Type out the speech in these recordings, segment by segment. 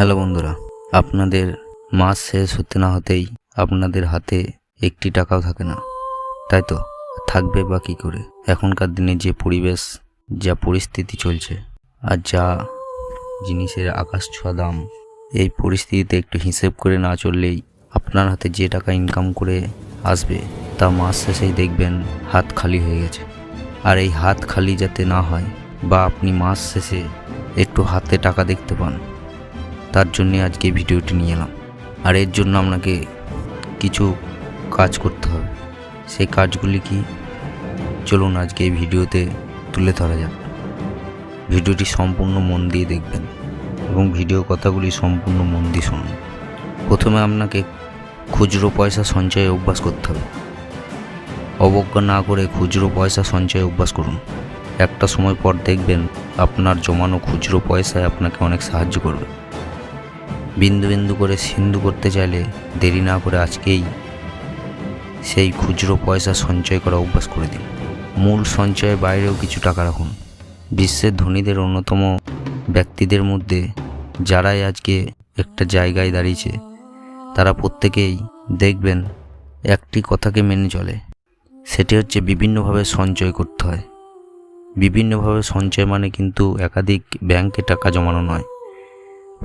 Hello বন্ধুরা, আপনাদের মাস শেষ হতে না হতেই আপনাদের হাতে একটি টাকাও থাকে না। তাই তো, থাকবে বা কী করে? এখনকার দিনে যে পরিবেশ, যা পরিস্থিতি চলছে আর যা জিনিসের আকাশ ছোঁয়া দাম, এই পরিস্থিতিতে একটু হিসেব করে না চললেই আপনার হাতে যে টাকা ইনকাম করে আসবে, তা মাস শেষেই দেখবেন হাত খালি হয়ে গেছে। আর এই হাত খালি যাতে না হয়, বা আপনি মাস শেষে একটু হাতে টাকা দেখতে পান তার জন্যে আজকে ভিডিওটি নিয়ে এলাম। আর এর জন্য আপনাকে কিছু কাজ করতে হবে। সেই কাজগুলি কি? চলুন আজকে এই ভিডিওতে তুলে ধরা যাক। ভিডিওটি সম্পূর্ণ মন দিয়ে দেখবেন এবং ভিডিও কথাগুলি সম্পূর্ণ মন দিয়ে শুনুন। প্রথমে আপনাকে খুচরো পয়সা সঞ্চয়ে অভ্যাস করতে হবে। অবজ্ঞা না করে খুচরো পয়সা সঞ্চয়ে অভ্যাস করুন। একটা সময় পর দেখবেন আপনার জমানো খুচরো পয়সায় আপনাকে অনেক সাহায্য করবে। বিন্দু বিন্দু করে সিন্ধু করতে চাইলে দেরি না করে আজকেই সেই খুচরো পয়সা সঞ্চয় করা অভ্যাস করে দিন। মূল সঞ্চয়ের বাইরেও কিছু টাকা রাখুন। বিশ্বের ধনীদের অন্যতম ব্যক্তিদের মধ্যে যারাই আজকে একটা জায়গায় দাঁড়িয়েছে, তারা প্রত্যেকেই দেখবেন একটি কথাকে মেনে চলে। সেটি হচ্ছে বিভিন্নভাবে সঞ্চয় করতে হয়। বিভিন্নভাবে সঞ্চয় মানে কিন্তু একাধিক ব্যাংকে টাকা জমানো নয়।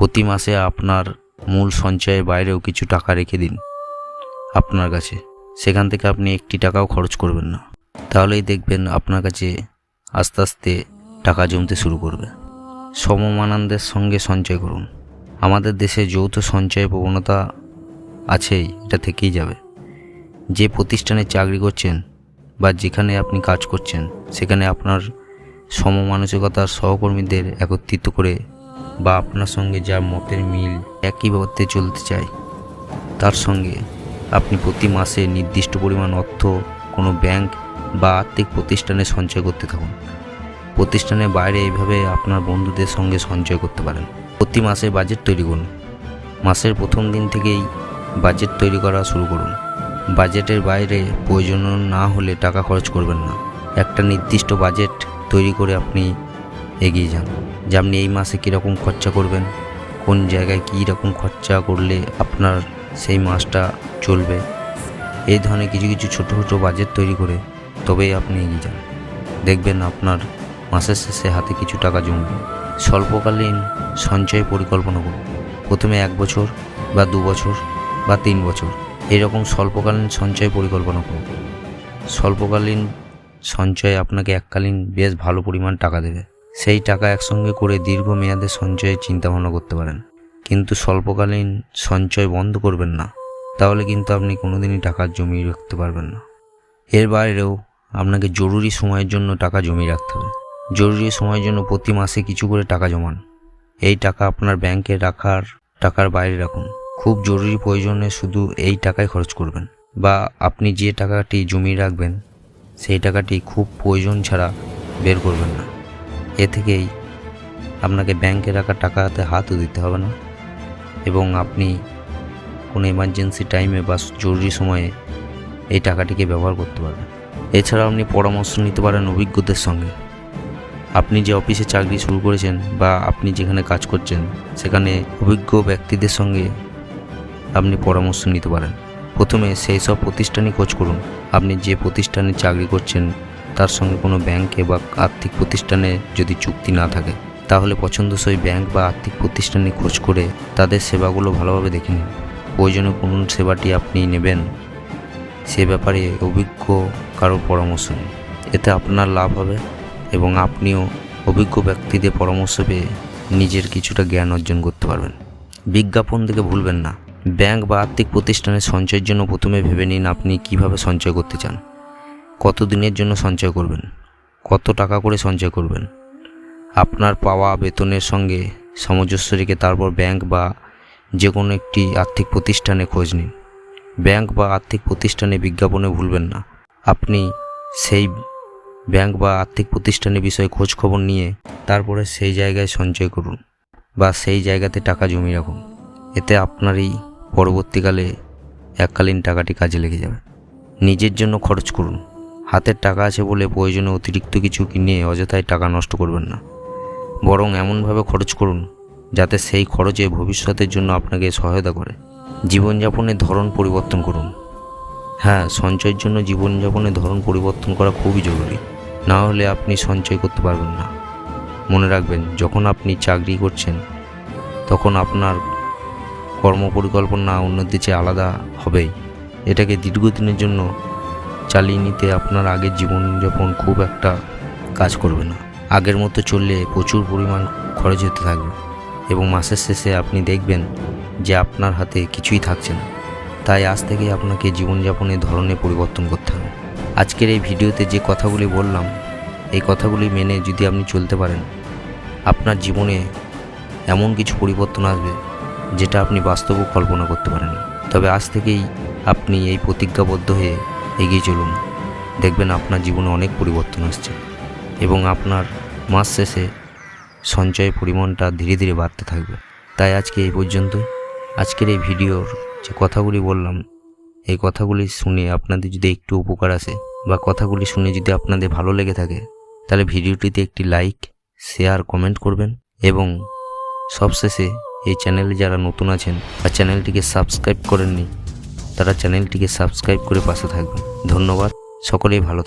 প্রতি মাসে আপনার মূল সঞ্চয়ের বাইরেও কিছু টাকা রেখে দিন আপনার কাছে। সেখান থেকে আপনি একটি টাকাও খরচ করবেন না। তাহলেই দেখবেন আপনার কাছে আস্তে আস্তে টাকা জমতে শুরু করবে। সমমানন্দের সঙ্গে সঞ্চয় করুন। আমাদের দেশে যৌথ সঞ্চয় প্রবণতা আছেই, এটা থেকেই যাবে। যে প্রতিষ্ঠানে চাকরি করছেন বা যেখানে আপনি কাজ করছেন, সেখানে আপনার সমমানসিকতার সহকর্মীদের একত্রিত করে বা আপনার সঙ্গে যার মতের মিল একই পথে চলতে চায়, তার সঙ্গে আপনি প্রতি মাসে নির্দিষ্ট পরিমাণ অর্থ কোনো ব্যাংক বা আর্থিক প্রতিষ্ঠানে সঞ্চয় করতে থাকুন। প্রতিষ্ঠানের বাইরে এইভাবে আপনার বন্ধুদের সঙ্গে সঞ্চয় করতে পারেন। প্রতি মাসে বাজেট তৈরি করুন। মাসের প্রথম দিন থেকেই বাজেট তৈরি করা শুরু করুন। বাজেটের বাইরে প্রয়োজন না হলে টাকা খরচ করবেন না। একটা নির্দিষ্ট বাজেট তৈরি করে আপনি এগিয়ে যান। যে আপনি এই মাসে কীরকম খরচা করবেন? কোন জায়গায় কী রকম খরচা করলে আপনার সেই মাসটা চলবে? এই ধরনের কিছু কিছু ছোটো ছোটো বাজেট তৈরি করে তবেই আপনি এগিয়ে যান। দেখবেন আপনার মাসের শেষে হাতে কিছু টাকা জমবে। স্বল্পকালীন সঞ্চয় পরিকল্পনা করুন। প্রথমে এক বছর বা দু বছর বা তিন বছর এরকম স্বল্পকালীন সঞ্চয় পরিকল্পনা করুন। স্বল্পকালীন সঞ্চয় আপনাকে এককালীন বেশ ভালো পরিমাণ টাকা দেবে। সেই টাকা একসঙ্গে করে দীর্ঘমেয়াদে সঞ্চয়ের চিন্তাভাবনা করতে পারেন। কিন্তু স্বল্পকালীন সঞ্চয় বন্ধ করবেন না। তাহলে কিন্তু আপনি কোনোদিনই টাকা জমিয়ে রাখতে পারবেন না। এর বাইরেও আপনাকে জরুরি সময়ের জন্য টাকা জমিয়ে রাখতে হবে। জরুরি সময়ের জন্য প্রতি মাসে কিছু করে টাকা জমান। এই টাকা আপনার ব্যাংকে রাখার, টাকার বাইরে রাখুন। খুব জরুরি প্রয়োজনে শুধু এই টাকায় খরচ করবেন। বা আপনি যে টাকাটি জমিয়ে রাখবেন, সেই টাকাটি খুব প্রয়োজন ছাড়া বের করবেন না। এ থেকেই আপনাকে ব্যাংকে রাখা টাকাতে হাতও দিতে হবে না এবং আপনি কোনো এমার্জেন্সি টাইমে বা জরুরি সময়ে এই টাকাটিকে ব্যবহার করতে পারবেন। এছাড়াও আপনি পরামর্শ নিতে পারেন অভিজ্ঞদের সঙ্গে। আপনি যে অফিসে চাকরি শুরু করেছেন বা আপনি যেখানে কাজ করছেন, সেখানে অভিজ্ঞ ব্যক্তিদের সঙ্গে আপনি পরামর্শ নিতে পারেন। প্রথমে সেই সব প্রতিষ্ঠানই খোঁজ করুন। আপনি যে প্রতিষ্ঠানে চাকরি করছেন তার সঙ্গে কোনো ব্যাংকে বা আর্থিক প্রতিষ্ঠানে যদি চুক্তি না থাকে, তাহলে পছন্দসই ব্যাংক বা আর্থিক প্রতিষ্ঠানে খোঁজ করে তাদের সেবাগুলো ভালোভাবে দেখে নিন। প্রয়োজনে কোন সেবাটি আপনি নেবেন। সে ব্যাপারে অভিজ্ঞ কারও পরামর্শ নিন। এতে আপনার লাভ হবে এবং আপনিও অভিজ্ঞ ব্যক্তিদের পরামর্শ পেয়ে নিজের কিছুটা জ্ঞান অর্জন করতে পারবেন। বিজ্ঞাপন থেকে ভুলবেন না। ব্যাংক বা আর্থিক প্রতিষ্ঠানের সঞ্চয়ের জন্য প্রথমে ভেবে নিন আপনি কীভাবে সঞ্চয় করতে চান। কত দিনের জন্য সঞ্চয় করবেন? কত টাকা করে সঞ্চয় করবেন? আপনার পাওয়া বেতনের সঙ্গে সামঞ্জস্য রেখে তারপর ব্যাংক বা যে কোনো একটি আর্থিক প্রতিষ্ঠানে খোঁজ নিন। ব্যাংক বা আর্থিক প্রতিষ্ঠানে বিজ্ঞাপনে ভুলবেন না। আপনি সেই ব্যাংক বা আর্থিক প্রতিষ্ঠানের বিষয়ে খোঁজ খবর নিয়ে তারপরে সেই জায়গায় সঞ্চয় করুন বা সেই জায়গাতে টাকা জমিয়ে রাখুন। এতে আপনারই পরবর্তীকালে এককালীন টাকাটি কাজে লেগে যাবে। নিজের জন্য খরচ করুন। হাতের টাকা আছে বলে প্রয়োজনে অতিরিক্ত কিছু কিনে অযথায় টাকা নষ্ট করবেন না। বরং এমনভাবে খরচ করুন, যাতে সেই খরচে ভবিষ্যতের জন্য আপনাকে সহায়তা করে। জীবনযাপনের ধরন পরিবর্তন করুন। হ্যাঁ সঞ্চয়ের জন্য জীবনযাপনের ধরন পরিবর্তন করা খুবই জরুরি। না হলে আপনি সঞ্চয় করতে পারবেন না। মনে রাখবেন, যখন আপনি চাকরি করছেন, তখন আপনার কর্মপরিকল্পনা অন্যদের চেয়ে আলাদা হবেই। এটাকে দীর্ঘদিনের জন্য চালিয়ে নিতে আপনার আগের জীবনযাপন খুব একটা কাজ করবে না। আগের মতো চললে প্রচুর পরিমাণ খরচ হতে থাকবে এবং মাসের শেষে আপনি দেখবেন যে আপনার হাতে কিছুই থাকছে না। তাই আজ থেকে আপনাকে জীবনযাপনের ধরনে পরিবর্তন করতে হবে। আজকের এই ভিডিওতে যে কথাগুলি বললাম, এই কথাগুলি মেনে যদি আপনি চলতে পারেন, আপনার জীবনে এমন কিছু পরিবর্তন আসবে যেটা আপনি বাস্তবেও কল্পনা করতে পারেন তবে আজ থেকেই আপনি এই প্রতিজ্ঞাবদ্ধ হয়ে এগিয়ে চলুন। দেখবেন আপনার জীবনে অনেক পরিবর্তন আসছে এবং আপনার মাস শেষে সঞ্চয়ের পরিমাণটা ধীরে ধীরে বাড়তে থাকবে। তাই আজকে এই পর্যন্তই। আজকের এই ভিডিওর যে কথাগুলি বললাম, এই কথাগুলি শুনে আপনাদের যদি একটু উপকার আসে বা কথাগুলি শুনে যদি আপনাদের ভালো লেগে থাকে, তাহলে ভিডিওটিতে একটি লাইক, শেয়ার, কমেন্ট করবেন এবং সবশেষে এই চ্যানেলে যারা নতুন আছেন বা চ্যানেলটিকে সাবস্ক্রাইব করেননি তারা চ্যানেলটিকে সাবস্ক্রাইব করে পাশে থাকবেন। ধন্যবাদ। সকলেই ভালো